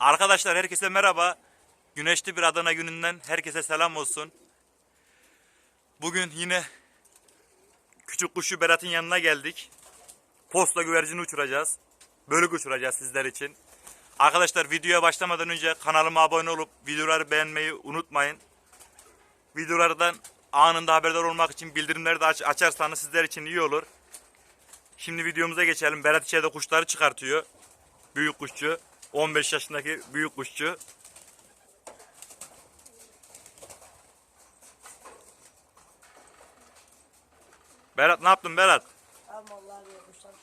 Arkadaşlar herkese merhaba. Güneşli bir Adana gününden herkese selam olsun. Bugün yine küçük kuşu Berat'ın yanına geldik. Posta güvercini uçuracağız. Bölük uçuracağız sizler için. Arkadaşlar videoya başlamadan önce kanalıma abone olup videoları beğenmeyi unutmayın. Videolardan anında haberdar olmak için bildirimleri de aç- açarsanız sizler için iyi olur. Şimdi videomuza geçelim. Berat içeride kuşları çıkartıyor. Büyük kuşçu. 15 yaşındaki büyük kuşçu. Berat ne yaptın Berat? Abi kuşlar.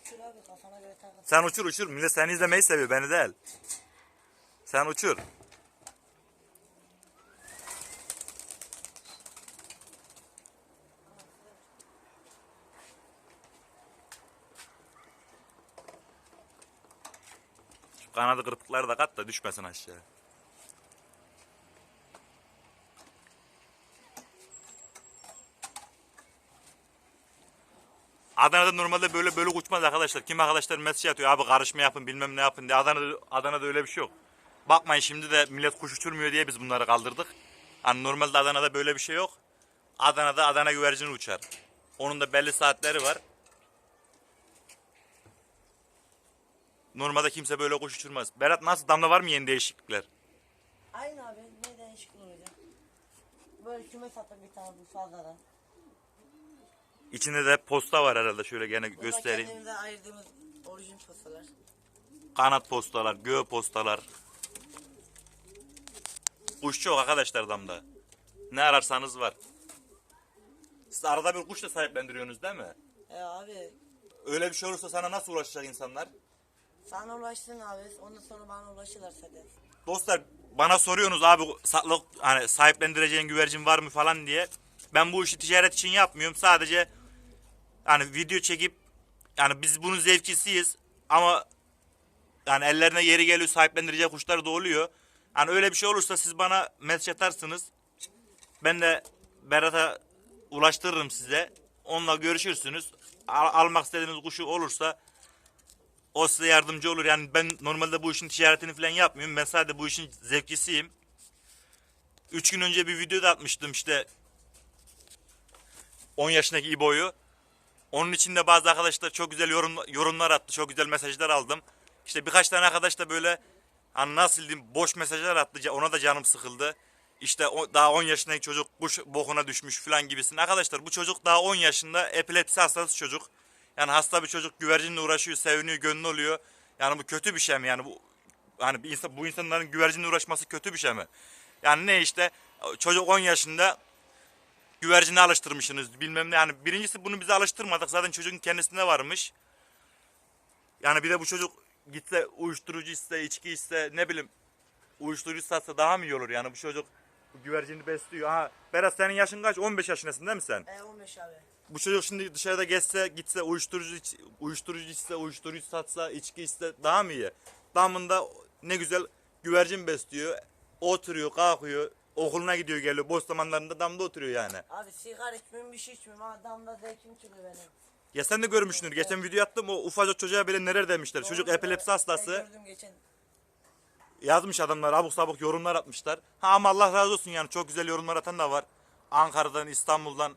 Uçur abi kafana göre takıl. Sen uçur uçur. Millet seni izlemeyi seviyor beni değil. Sen uçur. Kanadı kırpıkları da kat da düşmesin aşağı. Adana'da normalde böyle böyle uçmaz arkadaşlar. Kim arkadaşlar mesaj atıyor abi karışma yapın bilmem ne yapın diye. Adana'da, Adana'da öyle bir şey yok. Bakmayın şimdi de millet kuş uçurmuyor diye biz bunları kaldırdık. Hani normalde Adana'da böyle bir şey yok. Adana'da Adana güvercini uçar. Onun da belli saatleri var. Normalde kimse böyle kuş uçurmaz. Berat nasıl damla var mı yeni değişiklikler? Aynı abi ne değişik olacak. Böyle küme sattım bir tane bu fazladan. İçinde de posta var herhalde şöyle gene Burada göstereyim. kendimize ayırdığımız orijin postalar. Kanat postalar, göğe postalar. Kuş çok arkadaşlar damda. Ne ararsanız var. Siz arada bir kuş da sahiplendiriyorsunuz değil mi? E abi Öyle bir şey olursa sana nasıl ulaşacak insanlar? Sana ulaştın abi ondan sonra bana ulaşırlarsa de. Dostlar bana soruyorsunuz abi saklı hani sahiplendireceğin güvercin var mı falan diye. Ben bu işi ticaret için yapmıyorum. Sadece hani video çekip yani biz bunun zevkisiyiz ama yani ellerine yeri geliyor sahiplendirecek kuşlar da oluyor. Hani öyle bir şey olursa siz bana mesaj atarsınız. Ben de Berat'a ulaştırırım size. Onunla görüşürsünüz. Al- almak istediğiniz kuşu olursa o size yardımcı olur. Yani ben normalde bu işin ticaretini falan yapmıyorum. Ben sadece bu işin zevkisiyim. Üç gün önce bir video da atmıştım işte 10 yaşındaki İbo'yu. Onun içinde bazı arkadaşlar çok güzel yorum, yorumlar attı. Çok güzel mesajlar aldım. İşte birkaç tane arkadaş da böyle hani nasıl diyeyim boş mesajlar attı. Ona da canım sıkıldı. İşte o, daha 10 yaşındaki çocuk kuş bokuna düşmüş falan gibisin. Arkadaşlar bu çocuk daha 10 yaşında epilepsi hastası çocuk. Yani hasta bir çocuk güvercinle uğraşıyor, seviniyor, gönlü oluyor. Yani bu kötü bir şey mi? Yani bu hani bir insan bu insanların güvercinle uğraşması kötü bir şey mi? Yani ne işte çocuk 10 yaşında güvercine alıştırmışsınız bilmem ne. Yani birincisi bunu bize alıştırmadık. Zaten çocuğun kendisinde varmış. Yani bir de bu çocuk gitse uyuşturucu iste, içki iste, ne bileyim uyuşturucu satsa daha mı iyi olur? Yani bu çocuk bu güvercini besliyor. Ha, Berat senin yaşın kaç? 15 yaşındasın değil mi sen? E 15 abi. Bu çocuk şimdi dışarıda geçse, gitse uyuşturucu iç- uyuşturucu içse, uyuşturucu satsa, içki iste daha mı iyi? Damında ne güzel güvercin besliyor. Oturuyor, kalkıyor, okuluna gidiyor, geliyor. Boş zamanlarında damda oturuyor yani. Abi sigara içmiyorum bir şey içmiyorum. Adamda zevkim çıkıyor benim. Ya sen de görmüşsündür. Geçen video attım o ufacık çocuğa bile neler demişler. Çocuk Doğru, epilepsi ben hastası. gördüm geçen. Yazmış adamlar abuk sabuk yorumlar atmışlar. Ha ama Allah razı olsun yani çok güzel yorumlar atan da var. Ankara'dan, İstanbul'dan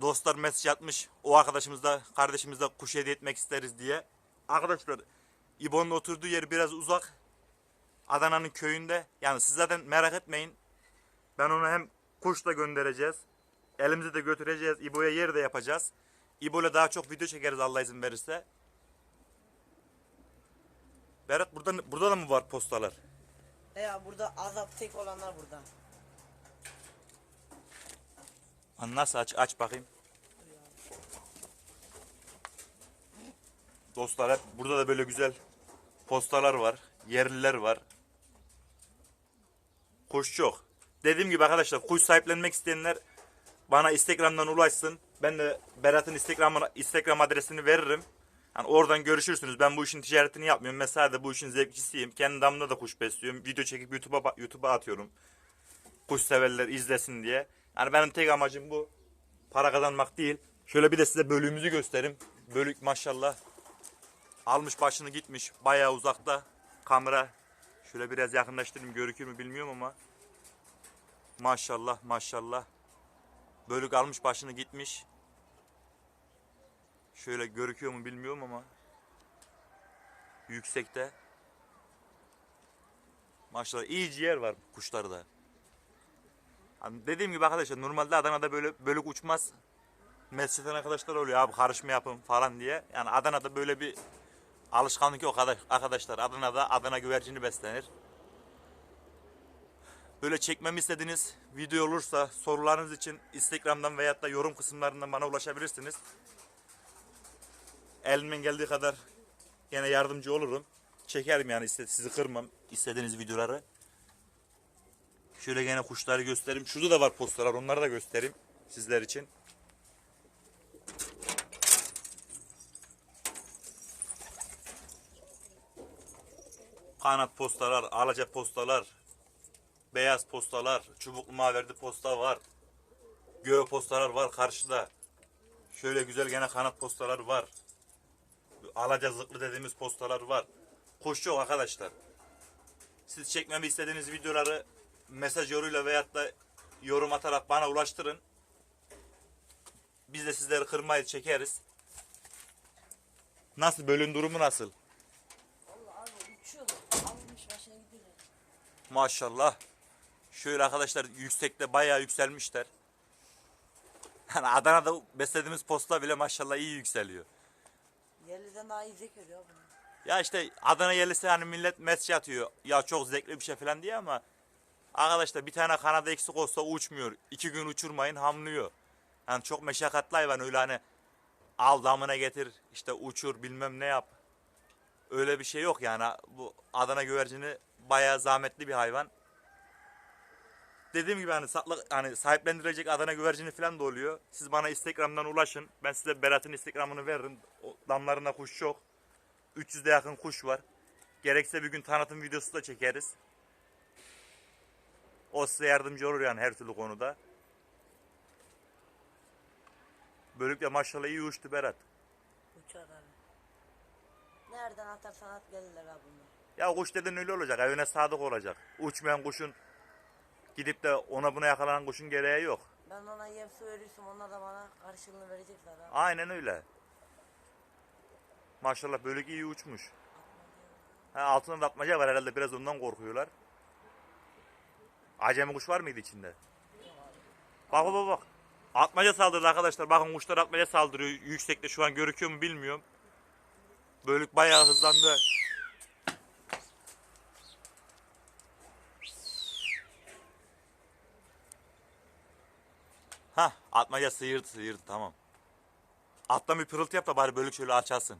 dostlar mesaj atmış. O arkadaşımız da kardeşimiz de kuş hediye etmek isteriz diye. Arkadaşlar İbo'nun oturduğu yer biraz uzak. Adana'nın köyünde. Yani siz zaten merak etmeyin. Ben onu hem kuşla göndereceğiz. Elimizi de götüreceğiz. İbo'ya yer de yapacağız. İbo'yla daha çok video çekeriz Allah izin verirse. Berat burada burada da mı var postalar? Ya burada azap tek olanlar burada. Nasıl aç aç bakayım. Dostlar hep burada da böyle güzel postalar var. Yerliler var. Kuş çok. Dediğim gibi arkadaşlar kuş sahiplenmek isteyenler bana Instagram'dan ulaşsın. Ben de Berat'ın Instagram Instagram adresini veririm. Yani oradan görüşürsünüz. Ben bu işin ticaretini yapmıyorum. Mesela de bu işin zevkçisiyim. Kendi damda da kuş besliyorum. Video çekip YouTube'a YouTube'a atıyorum. Kuş severler izlesin diye. Yani benim tek amacım bu. Para kazanmak değil. Şöyle bir de size bölüğümüzü göstereyim. Bölük maşallah almış başını gitmiş. Bayağı uzakta. Kamera şöyle biraz yakınlaştırayım görükür mü bilmiyorum ama maşallah maşallah. Bölük almış başını gitmiş. Şöyle görüküyor mu bilmiyorum ama yüksekte. Maşallah iyi ciğer var kuşlarda. Dediğim gibi arkadaşlar normalde Adana'da böyle bölük uçmaz. Mescitten arkadaşlar oluyor abi karışma yapın falan diye. Yani Adana'da böyle bir alışkanlık yok arkadaş- arkadaşlar. Adana'da Adana güvercini beslenir. Böyle çekmemi istediğiniz video olursa sorularınız için Instagram'dan veyahut da yorum kısımlarından bana ulaşabilirsiniz. Elimden geldiği kadar yine yardımcı olurum. Çekerim yani sizi kırmam istediğiniz videoları. Şöyle gene kuşları göstereyim. Şurada da var postalar onları da göstereyim sizler için. Kanat postalar, alaca postalar, beyaz postalar, çubuklu maverdi posta var. Göğe postalar var karşıda. Şöyle güzel gene kanat postalar var. Alaca zıklı dediğimiz postalar var. Kuş yok arkadaşlar. Siz çekmemi istediğiniz videoları mesaj yoluyla veyahut da yorum atarak bana ulaştırın. Biz de sizleri kırmayı çekeriz. Nasıl bölüm durumu nasıl? Valla abi uçuyorlar. Almış başına gidiyorlar. Maşallah. Şöyle arkadaşlar yüksekte bayağı yükselmişler. Yani Adana'da beslediğimiz posta bile maşallah iyi yükseliyor. Yerliden daha iyi zek veriyor bunu. Ya işte Adana yerlisi hani millet mesaj atıyor. Ya çok zevkli bir şey falan diye ama arkadaşlar bir tane kanada eksik olsa uçmuyor. İki gün uçurmayın hamlıyor. Yani çok meşakkatli hayvan öyle hani al damına getir işte uçur bilmem ne yap. Öyle bir şey yok yani bu Adana güvercini bayağı zahmetli bir hayvan. Dediğim gibi hani saklı, hani sahiplendirecek Adana güvercini falan da oluyor. Siz bana Instagram'dan ulaşın. Ben size Berat'ın Instagram'ını veririm. O damlarında kuş yok. 300'de yakın kuş var. Gerekse bir gün tanıtım videosu da çekeriz. O size yardımcı olur yani her türlü konuda. Bölükle maşallah iyi uçtu Berat. Uçar abi. Nereden atarsan at gelirler abi bunlar. Ya kuş dedin öyle olacak. Evine sadık olacak. Uçmayan kuşun gidip de ona buna yakalanan kuşun gereği yok. Ben ona yem su veriyorsam onlar da bana karşılığını verecekler abi. Aynen öyle. Maşallah bölük iyi uçmuş. Ha, altında da atmaca var herhalde biraz ondan korkuyorlar. Acemi kuş var mıydı içinde? Bak bak bak. Atmaca saldırdı arkadaşlar. Bakın kuşlar atmaca saldırıyor. Yüksekte şu an görüküyor mu bilmiyorum. Bölük bayağı hızlandı. Ha, atmaca sıyırdı sıyırdı tamam. Alttan bir pırıltı yap da bari bölük şöyle açılsın.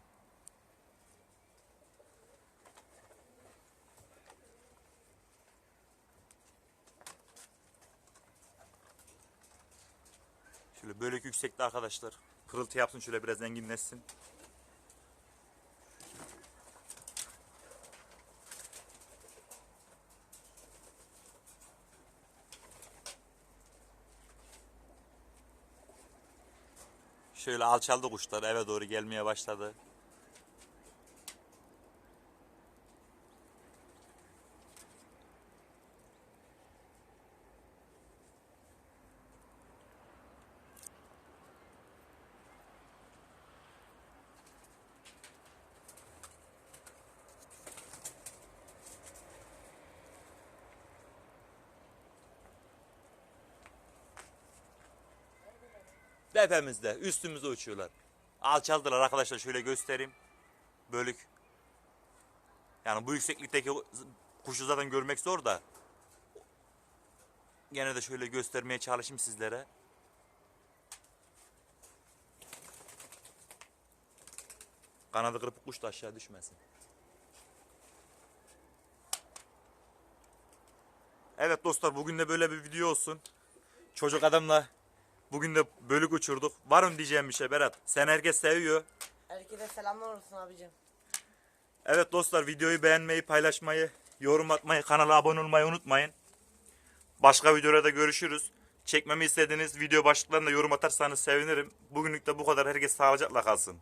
Şöyle bölük yüksekte arkadaşlar. Pırıltı yapsın şöyle biraz zenginleşsin. Şöyle alçaldı kuşlar eve doğru gelmeye başladı. Tepemizde, üstümüzde uçuyorlar. Alçaldılar arkadaşlar şöyle göstereyim. Bölük. Yani bu yükseklikteki kuşu zaten görmek zor da. Gene de şöyle göstermeye çalışayım sizlere. Kanadı kırpık kuş da aşağı düşmesin. Evet dostlar bugün de böyle bir video olsun. Çocuk adamla bugün de bölük uçurduk. Var mı diyeceğim bir şey Berat? Sen herkes seviyor. Herkese selamlar olsun abicim. Evet dostlar videoyu beğenmeyi, paylaşmayı, yorum atmayı, kanala abone olmayı unutmayın. Başka videolarda görüşürüz. Çekmemi istediğiniz video başlıklarında yorum atarsanız sevinirim. Bugünlük de bu kadar. Herkes sağlıcakla kalsın.